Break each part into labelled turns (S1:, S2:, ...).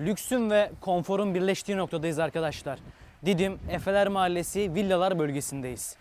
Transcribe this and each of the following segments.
S1: Lüksün ve konforun birleştiği noktadayız arkadaşlar. Didim Efeler Mahallesi Villalar bölgesindeyiz.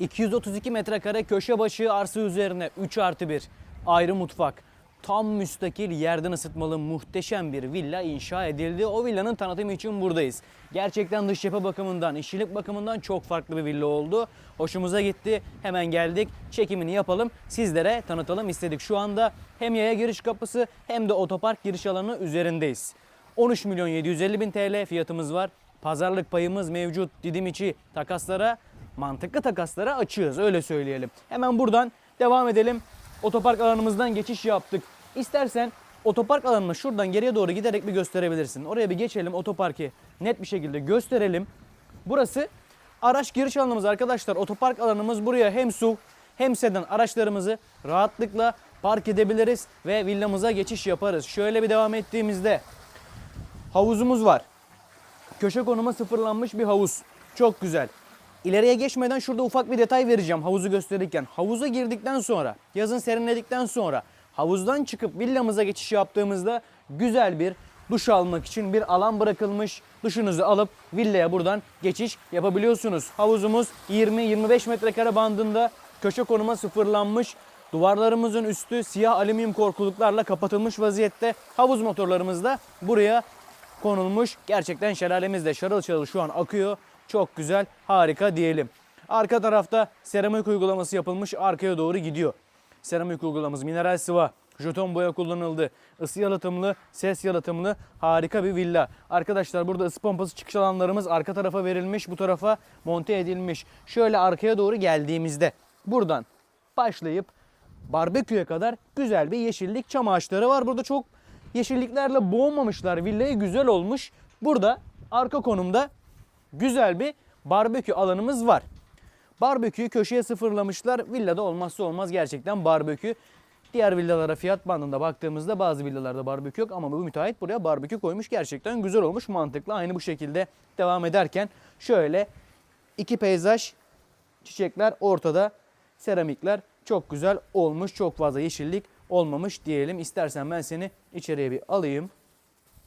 S1: 232 metrekare köşe başı arsa üzerine 3 artı 1 ayrı mutfak. Tam müstakil yerden ısıtmalı muhteşem bir villa inşa edildi. O villanın tanıtımı için buradayız. Gerçekten dış cephe bakımından, işçilik bakımından çok farklı bir villa oldu. Hoşumuza gitti. Hemen geldik. Çekimini yapalım. Sizlere tanıtalım istedik. Şu anda hem yaya giriş kapısı hem de otopark giriş alanı üzerindeyiz. 13 milyon 750 bin TL fiyatımız var. Pazarlık payımız mevcut. Didim içi takaslara, mantıklı takaslara açığız öyle söyleyelim. Hemen buradan devam edelim. Otopark alanımızdan geçiş yaptık. İstersen otopark alanını şuradan geriye doğru giderek bir gösterebilirsin. Oraya bir geçelim otoparkı net bir şekilde gösterelim. Burası araç giriş alanımız arkadaşlar. Otopark alanımız buraya hem SUV hem sedan araçlarımızı rahatlıkla park edebiliriz ve villamıza geçiş yaparız. Şöyle bir devam ettiğimizde havuzumuz var. Köşe konuma sıfırlanmış bir havuz. Çok güzel. İleriye geçmeden şurada ufak bir detay vereceğim havuzu gösterirken. Havuza girdikten sonra, yazın serinledikten sonra havuzdan çıkıp villamıza geçiş yaptığımızda güzel bir duş almak için bir alan bırakılmış. Duşunuzu alıp villaya buradan geçiş yapabiliyorsunuz. Havuzumuz 20-25 metrekare bandında köşe konuma sıfırlanmış. Duvarlarımızın üstü siyah alüminyum korkuluklarla kapatılmış vaziyette. Havuz motorlarımız da buraya konulmuş. Gerçekten şelalemiz de şarıl şarıl şu an akıyor. Çok güzel, harika diyelim. Arka tarafta seramik uygulaması yapılmış, arkaya doğru gidiyor. Seramik uygulamamız mineral sıva, jeton boya kullanıldı. Isı yalıtımlı, ses yalıtımlı harika bir villa. Arkadaşlar burada ısı pompası çıkış alanlarımız arka tarafa verilmiş, bu tarafa monte edilmiş. Şöyle arkaya doğru geldiğimizde buradan başlayıp barbeküye kadar güzel bir yeşillik çam ağaçları var. Burada çok yeşilliklerle boğmamışlar. Villayı güzel olmuş. Burada arka konumda güzel bir barbekü alanımız var. Barbeküyü köşeye sıfırlamışlar. Villada olmazsa olmaz gerçekten barbekü. Diğer villalara fiyat bandında baktığımızda bazı villalarda barbekü yok ama bu müteahhit buraya barbekü koymuş. Gerçekten güzel olmuş, mantıklı. Aynı bu şekilde devam ederken şöyle iki peyzaj, çiçekler ortada, seramikler çok güzel olmuş. Çok fazla yeşillik olmamış diyelim. İstersen ben seni içeriye bir alayım.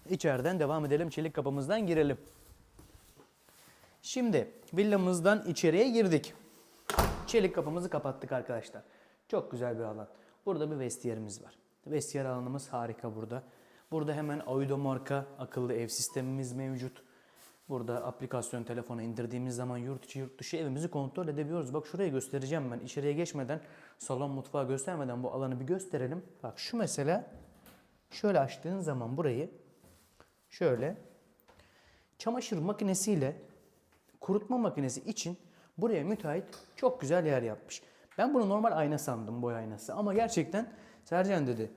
S1: İçeriden devam edelim. Çelik kapımızdan girelim. Şimdi villamızdan içeriye girdik. Çelik kapımızı kapattık arkadaşlar. Çok güzel bir alan. Burada bir vestiyerimiz var. Vestiyer alanımız harika burada. Burada hemen Aido marka akıllı ev sistemimiz mevcut. Burada aplikasyon telefona indirdiğimiz zaman yurt içi yurt dışı evimizi kontrol edebiliyoruz. Bak şuraya göstereceğim ben. İçeriye geçmeden salon mutfağı göstermeden bu alanı bir gösterelim. Bak şu mesela şöyle açtığın zaman burayı şöyle çamaşır makinesiyle kurutma makinesi için buraya müteahhit çok güzel yer yapmış. Ben bunu normal ayna sandım boy aynası ama gerçekten Sercan dedi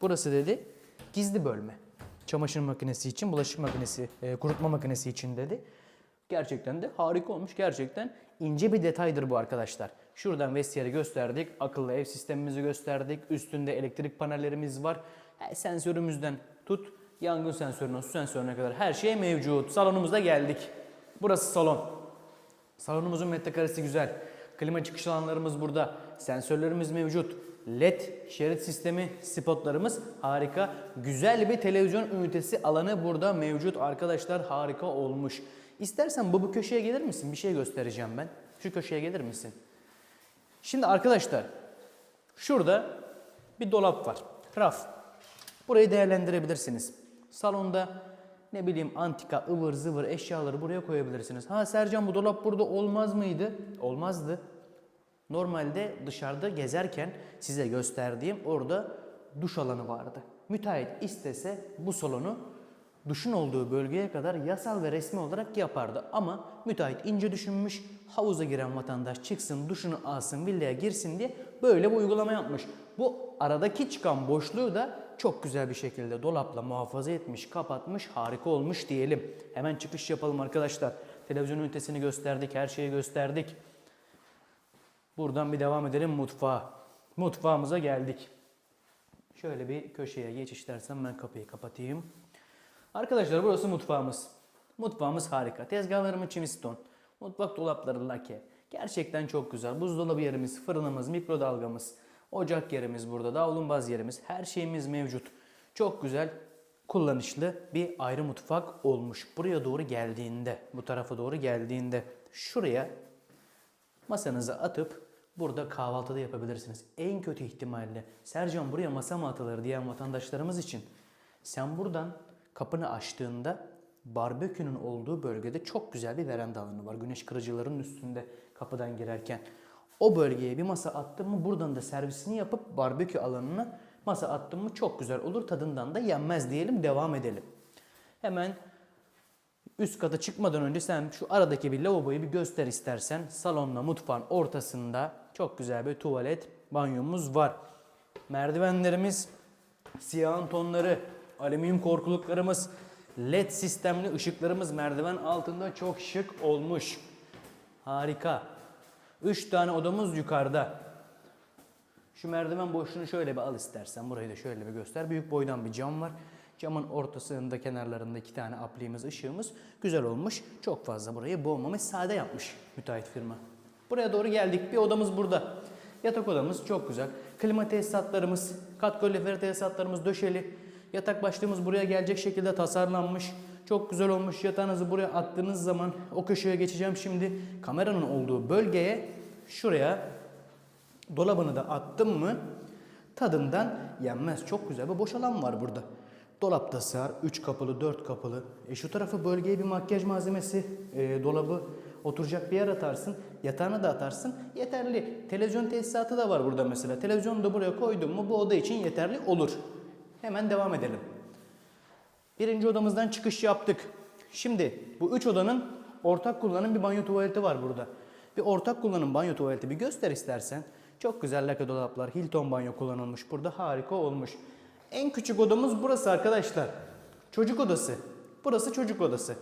S1: burası dedi gizli bölme. Çamaşır makinesi için, bulaşık makinesi, e, kurutma makinesi için dedi. Gerçekten de harika olmuş. Gerçekten ince bir detaydır bu arkadaşlar. Şuradan vestiyeri gösterdik. Akıllı ev sistemimizi gösterdik. Üstünde elektrik panellerimiz var. Her sensörümüzden tut yangın sensörüne, su sensörüne kadar her şey mevcut. Salonumuza geldik. Burası salon. Salonumuzun metrekaresi güzel. Klima çıkış alanlarımız burada. Sensörlerimiz mevcut. LED şerit sistemi spotlarımız harika. Güzel bir televizyon ünitesi alanı burada mevcut arkadaşlar. Harika olmuş. İstersen bu, bu köşeye gelir misin? Bir şey göstereceğim ben. Şu köşeye gelir misin? Şimdi arkadaşlar şurada bir dolap var. Raf. Burayı değerlendirebilirsiniz. Salonda ne bileyim antika, ıvır zıvır eşyaları buraya koyabilirsiniz. Ha Sercan bu dolap burada olmaz mıydı? Olmazdı. Normalde dışarıda gezerken size gösterdiğim orada duş alanı vardı. Müteahhit istese bu salonu duşun olduğu bölgeye kadar yasal ve resmi olarak yapardı. Ama müteahhit ince düşünmüş, havuza giren vatandaş çıksın, duşunu alsın, villaya girsin diye böyle bir uygulama yapmış. Bu aradaki çıkan boşluğu da çok güzel bir şekilde dolapla muhafaza etmiş, kapatmış, harika olmuş diyelim. Hemen çıkış yapalım arkadaşlar. Televizyon ünitesini gösterdik, her şeyi gösterdik. Buradan bir devam edelim mutfağa. Mutfağımıza geldik. Şöyle bir köşeye geç istersen ben kapıyı kapatayım. Arkadaşlar burası mutfağımız. Mutfağımız harika. Tezgahlarımız çimiston. Mutfak dolapları lake. Gerçekten çok güzel. Buzdolabı yerimiz, fırınımız, mikrodalgamız, ocak yerimiz burada, davlumbaz yerimiz, her şeyimiz mevcut. Çok güzel. kullanışlı bir ayrı mutfak olmuş. Buraya doğru geldiğinde, bu tarafa doğru geldiğinde şuraya masanıza atıp burada kahvaltıda yapabilirsiniz. En kötü ihtimalle Sercan buraya masa mı atılır diyen vatandaşlarımız için sen buradan kapını açtığında barbekünün olduğu bölgede çok güzel bir veranda alanı var. Güneş kırıcıların üstünde kapıdan girerken. O bölgeye bir masa attın mı buradan da servisini yapıp barbekü alanına masa attın mı çok güzel olur. Tadından da yenmez diyelim devam edelim. Hemen Üst kata çıkmadan önce sen şu aradaki bir lavaboyu bir göster istersen. Salonla mutfağın ortasında çok güzel bir tuvalet banyomuz var. Merdivenlerimiz siyahın tonları, alüminyum korkuluklarımız, led sistemli ışıklarımız merdiven altında çok şık olmuş. Harika. 3 tane odamız yukarıda. Şu merdiven boşluğunu şöyle bir al istersen. Burayı da şöyle bir göster. Büyük boydan bir cam var. Camın ortasında kenarlarında iki tane apliğimiz, ışığımız güzel olmuş. Çok fazla burayı boğmamış, sade yapmış müteahhit firma. Buraya doğru geldik. Bir odamız burada. Yatak odamız çok güzel. Klima tesisatlarımız, kat kalorifer tesisatlarımız döşeli. Yatak başlığımız buraya gelecek şekilde tasarlanmış. Çok güzel olmuş. Yatağınızı buraya attığınız zaman o köşeye geçeceğim şimdi. Kameranın olduğu bölgeye şuraya Dolabını da attım mı tadından yenmez. Çok güzel bir boş alan var burada. Dolapta sığar. 3 kapılı, 4 kapılı. E şu tarafı bölgeye bir makyaj malzemesi, e, dolabı oturacak bir yer atarsın. Yatağını da atarsın. Yeterli. Televizyon tesisatı da var burada mesela. Televizyonu da buraya koydum mu bu oda için yeterli olur. Hemen devam edelim. Birinci odamızdan çıkış yaptık. Şimdi bu üç odanın ortak kullanım bir banyo tuvaleti var burada. Bir ortak kullanım banyo tuvaleti bir göster istersen. Çok güzel laka dolaplar, Hilton banyo kullanılmış burada. Harika olmuş. En küçük odamız burası arkadaşlar. Çocuk odası. Burası çocuk odası.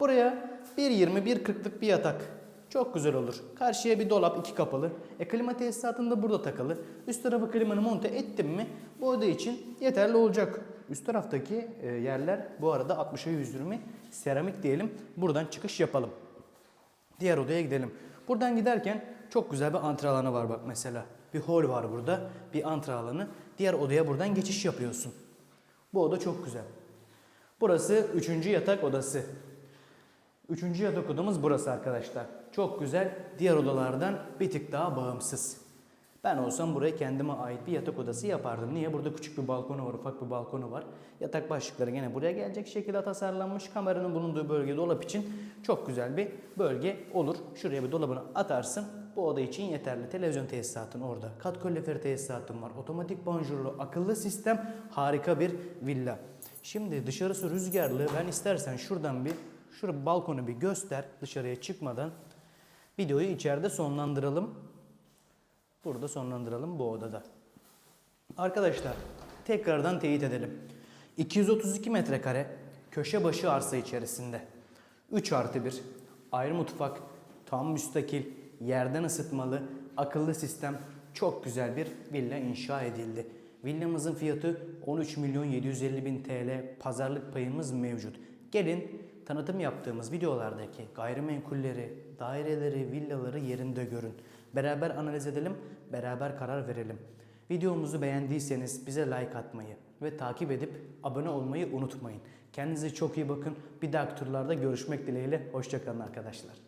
S1: Buraya 1.20 1.40'lık bir yatak. Çok güzel olur. Karşıya bir dolap iki kapılı. E klima tesisatında burada takılı. Üst tarafı klimanı monte ettim mi bu oda için yeterli olacak. Üst taraftaki e, yerler bu arada 60'a 120 seramik diyelim. Buradan çıkış yapalım. Diğer odaya gidelim. Buradan giderken çok güzel bir antre alanı var bak mesela. Bir hol var burada. Bir antre alanı. Diğer odaya buradan geçiş yapıyorsun. Bu oda çok güzel. Burası üçüncü yatak odası. Üçüncü yatak odamız burası arkadaşlar. Çok güzel. Diğer odalardan bir tık daha bağımsız. Ben olsam buraya kendime ait bir yatak odası yapardım. Niye? Burada küçük bir balkonu var, ufak bir balkonu var. Yatak başlıkları gene buraya gelecek şekilde tasarlanmış. Kameranın bulunduğu bölge dolap için çok güzel bir bölge olur. Şuraya bir dolabını atarsın. Bu oda için yeterli. Televizyon tesisatın orada. Kat kalorifer tesisatın var. Otomatik banjurlu, akıllı sistem. Harika bir villa. Şimdi dışarısı rüzgarlı. Ben istersen şuradan bir, şurada balkonu bir göster dışarıya çıkmadan. Videoyu içeride sonlandıralım. Burada sonlandıralım bu odada. Arkadaşlar tekrardan teyit edelim. 232 metrekare köşe başı arsa içerisinde 3 artı 1 ayrı mutfak, tam müstakil, yerden ısıtmalı, akıllı sistem çok güzel bir villa inşa edildi. Villamızın fiyatı 13 milyon 750 bin TL pazarlık payımız mevcut. Gelin tanıtım yaptığımız videolardaki gayrimenkulleri, daireleri, villaları yerinde görün. Beraber analiz edelim, beraber karar verelim. Videomuzu beğendiyseniz bize like atmayı ve takip edip abone olmayı unutmayın. Kendinize çok iyi bakın. Bir dahaki turlarda görüşmek dileğiyle. Hoşçakalın arkadaşlar.